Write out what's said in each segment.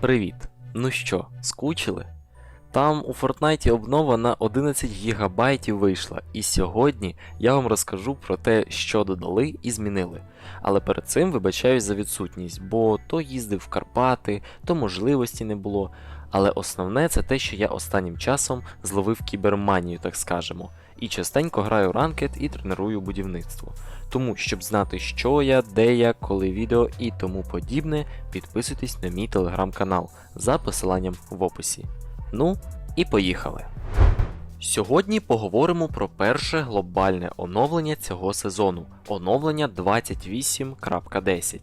Привіт! Ну що, скучили? Там у Фортнайті обнова на 11 ГБ вийшла, і сьогодні я вам розкажу про те, що додали і змінили. Але перед цим вибачаюсь за відсутність, бо то їздив в Карпати, то можливості не було. Але основне це те, що я останнім часом зловив кіберманію, так скажемо, і частенько граю ранкет і треную будівництво. Тому, щоб знати, що я, де я, коли відео і тому подібне, підписуйтесь на мій телеграм-канал за посиланням в описі. Ну і поїхали. Сьогодні поговоримо про перше глобальне оновлення цього сезону оновлення 28.10.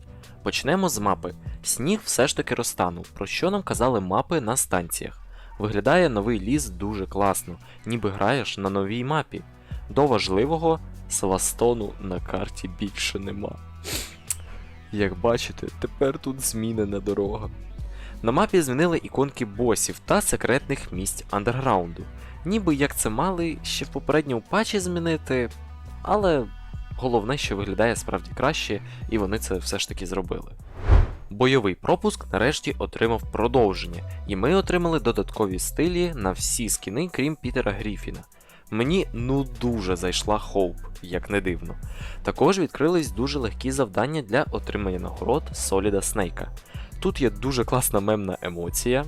Почнемо з мапи. Сніг все ж таки розтанув, про що нам казали мапи на станціях. Виглядає новий ліс дуже класно, ніби граєш на новій мапі. До важливого Свастону на карті більше нема. Як бачите, тепер тут змінена дорога. На мапі змінили іконки босів та секретних місць андерграунду. Ніби як це мали ще в попередньому патчі змінити, але головне, що виглядає справді краще, і вони це все ж таки зробили. Бойовий пропуск нарешті отримав продовження, і ми отримали додаткові стилі на всі скіни, крім Пітера Гріфіна. Мені ну дуже зайшла Хоуп, як не дивно. Також відкрились дуже легкі завдання для отримання нагород Соліда Снейка. Тут є дуже класна мемна емоція.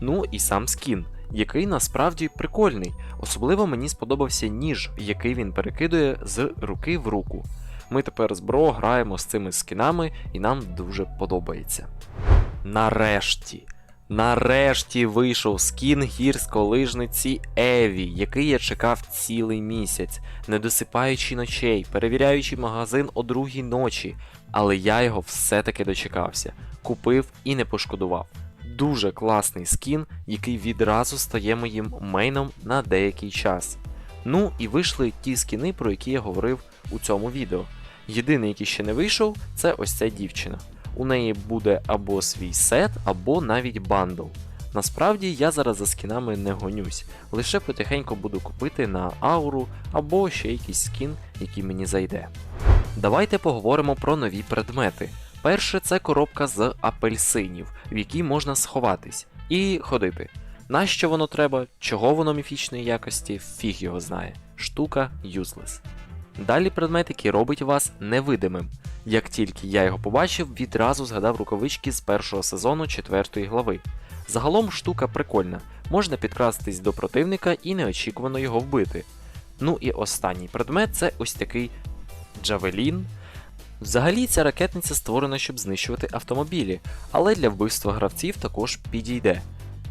Ну і сам скін, який насправді прикольний. Особливо мені сподобався ніж, який він перекидує з руки в руку. Ми тепер з Бро граємо з цими скінами, і нам дуже подобається. Нарешті. Нарешті вийшов скін гірськолижниці Еві, який я чекав цілий місяць, не досипаючи ночей, перевіряючи магазин о другій ночі, але я його все-таки дочекався, купив і не пошкодував. Дуже класний скін, який відразу стає моїм мейном на деякий час. Ну і вийшли ті скіни, про які я говорив у цьому відео. Єдиний, який ще не вийшов, це ось ця дівчина. У неї буде або свій сет, або навіть бандл. Насправді я зараз за скінами не гонюсь, лише потихеньку буду купити на ауру або ще якийсь скін, який мені зайде. Давайте поговоримо про нові предмети. Перше це коробка з апельсинів, в якій можна сховатись і ходити. Нащо воно треба, чого воно міфічної якості, фіг його знає. Штука useless. Далі предмет, який робить вас невидимим. Як тільки я його побачив, відразу згадав рукавички з першого сезону 4 глави. Загалом штука прикольна, можна підкрастись до противника і неочікувано його вбити. Ну і останній предмет це ось такий Джавелін. Взагалі ця ракетниця створена, щоб знищувати автомобілі, але для вбивства гравців також підійде.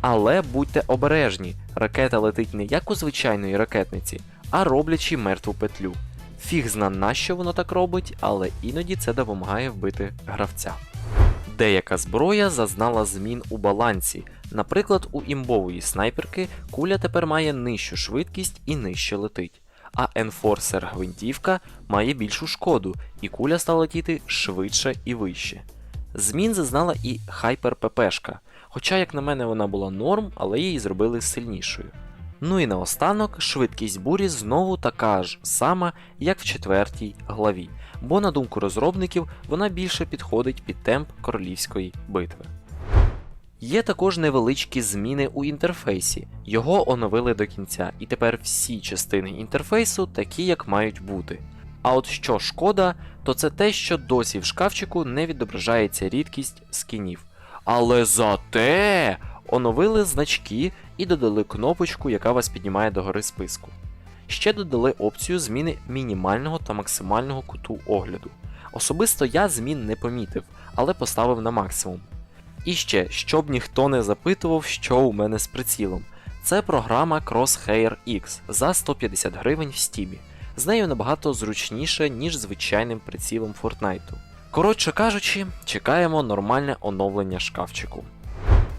Але будьте обережні, ракета летить не як у звичайної ракетниці, а роблячи мертву петлю. Фіг зна на що воно так робить, але іноді це допомагає вбити гравця. Деяка зброя зазнала змін у балансі. Наприклад, у імбової снайперки куля тепер має нижчу швидкість і нижче летить. А Enforcer гвинтівка має більшу шкоду, і куля стала летіти швидше і вище. Змін зазнала і Hyper ППшка, хоча, як на мене, вона була норм, але її зробили сильнішою. Ну і наостанок, швидкість бурі знову така ж сама, як в четвертій главі, бо, на думку розробників, вона більше підходить під темп королівської битви. Є також невеличкі зміни у інтерфейсі, його оновили до кінця, і тепер всі частини інтерфейсу такі, як мають бути. А от що шкода, то це те, що досі в шкафчику не відображається рідкість скінів. Але зате оновили значки і додали кнопочку, яка вас піднімає до гори списку. Ще додали опцію зміни мінімального та максимального куту огляду. Особисто я змін не помітив, але поставив на максимум. І ще, щоб ніхто не запитував, що у мене з прицілом. Це програма Crosshair X за 150 гривень в стімі. З нею набагато зручніше, ніж звичайним прицілом Fortnite. Коротше кажучи, чекаємо нормальне оновлення шкафчику.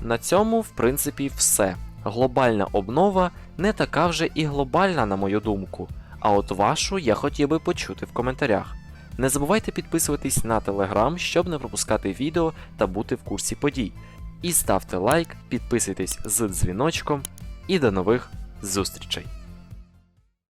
На цьому, в принципі, все. Глобальна обнова не така вже і глобальна, на мою думку. А от вашу я хотів би почути в коментарях. Не забувайте підписуватись на телеграм, щоб не пропускати відео та бути в курсі подій. І ставте лайк, підписуйтесь з дзвіночком і до нових зустрічей!